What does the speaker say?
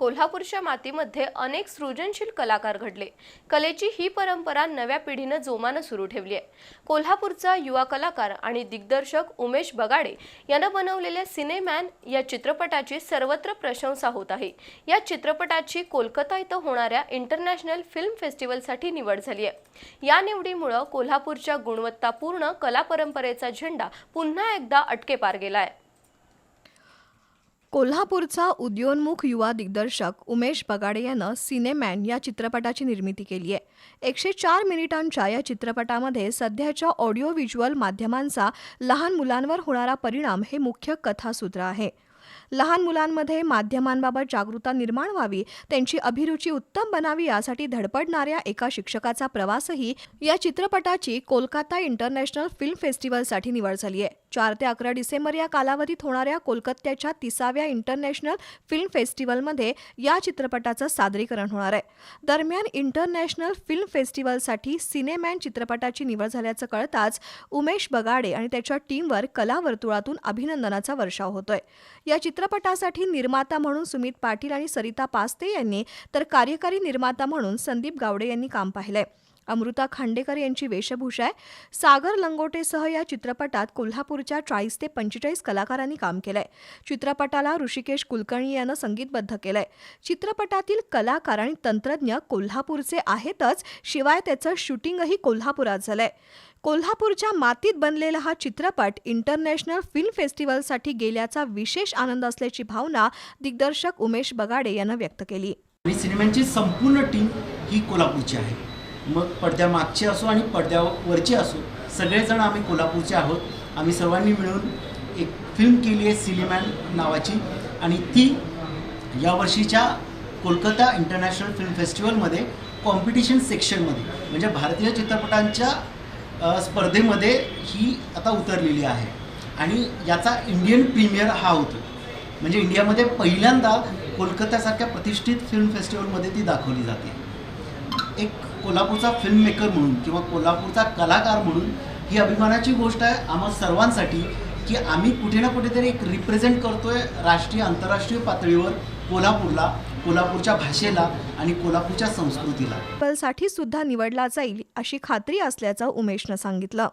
कोल्हापूरच्या मातीमध्ये अनेक सृजनशील कलाकार घडले. कलेची ही परंपरा नव्या पिढीनं जोमानं सुरू ठेवली आहे. कोल्हापूरचा युवा कलाकार आणि दिग्दर्शक उमेश बगाडे यानं बनवलेल्या सिनेमॅन या चित्रपटाची सर्वत्र प्रशंसा होत आहे. या चित्रपटाची कोलकाता इथं होणाऱ्या इंटरनॅशनल फिल्म फेस्टिवलसाठी निवड झाली आहे. या निवडीमुळं कोल्हापूरच्या गुणवत्तापूर्ण कला परंपरेचा झेंडा पुन्हा एकदा अटकेपार गेला आहे. कोल्हापूरचा उदयोन्मुख युवा दिग्दर्शक उमेश बगाडे यानं सिनेमॅन या चित्रपटाची निर्मिती केली आहे एकशे चार मिनिटांच्या या चित्रपटामध्ये सध्याच्या ऑडिओ व्हिज्युअल माध्यमांचा लहान मुलांवर होणारा परिणाम हे मुख्य कथासूत्र आहे. लहान मुलांमध्ये माध्यमांबाबत जागरूकता निर्माण व्हावी त्यांची अभिरुची उत्तम बनावी यासाठी धडपडणाऱ्या एका शिक्षकाचा प्रवासही या चित्रपटाची कोलकाता इंटरनॅशनल फिल्म फेस्टिवलसाठी निवड झाली आहे चार ते अकरा डिसेंबर या कालावधीत होणाऱ्या कोलकात्याच्या तिसाव्या इंटरनॅशनल फिल्म फेस्टिवलमध्ये या चित्रपटाचं सादरीकरण होणार आहे. दरम्यान इंटरनॅशनल फिल्म फेस्टिवलसाठी सिनेमॅन चित्रपटाची निवड झाल्याचं कळताच उमेश बगाडे आणि त्याच्या टीमवर कलावर्तुळातून अभिनंदनाचा वर्षाव होतोय. या चित्र चित्रपटासाठी निर्माता म्हणून सुमित पाटील आणि सरिता पास्ते यांनी तर कार्यकारी निर्माता म्हणून संदीप गावडे यांनी काम पाहिलंय. अमृता खांडेकर यांची वेशभूषा आहे. सागर लंगोटेसह या चित्रपटात कोल्हापूरच्या चाळीस ते पंचेचाळीस कलाकारांनी काम केलंय. चित्रपटाला ऋषिकेश कुलकर्णी यानं संगीतबद्ध केलंय. चित्रपटातील कलाकार आणि तंत्रज्ञ कोल्हापूरचे आहेतच शिवाय त्याचं शूटिंगही कोल्हापुरात झालंय. कोल्हापूरच्या मातीत बनलेला हा चित्रपट इंटरनॅशनल फिल्म फेस्टिवलसाठी गेल्याचा विशेष आनंद असल्याची भावना दिग्दर्शक उमेश बगाडे यानं व्यक्त केली. सिनेमांची संपूर्ण टीम ही कोल्हापूरची आहे. मग पडद्यामागची असो आणि पडद्यावरची असो सगळेजण आम्ही कोल्हापूरचे आहोत. आम्ही सर्वांनी मिळून एक फिल्म केली आहे सिनेमॅन नावाची. आणि ती यावर्षीच्या कोलकाता इंटरनॅशनल फिल्म फेस्टिवलमध्ये कॉम्पिटिशन सेक्शनमध्ये म्हणजे भारतीय चित्रपटांच्या स्पर्धेमध्ये ही आता उतरलेली आहे. आणि याचा इंडियन प्रीमियर हा होतो. म्हणजे इंडियामध्ये पहिल्यांदा कोलकात्यासारख्या प्रतिष्ठित फिल्म फेस्टिवलमध्ये ती दाखवली जाते. एक कोल्हापूरचा फिल्म मेकर म्हणून किंवा कोल्हापूरचा कलाकार म्हणून ही अभिमानाची गोष्ट आहे. आम्हा सर्वांसाठी की आम्ही कुठे ना कुठेतरी एक रिप्रेझेंट करतोय राष्ट्रीय आंतरराष्ट्रीय पातळीवर कोल्हापूरला कोल्हापूरच्या भाषेला आणि कोल्हापूरच्या संस्कृतीला. साठी सुद्धा निवडला जाईल अशी खात्री असल्याचं उमेशनं सांगितलं.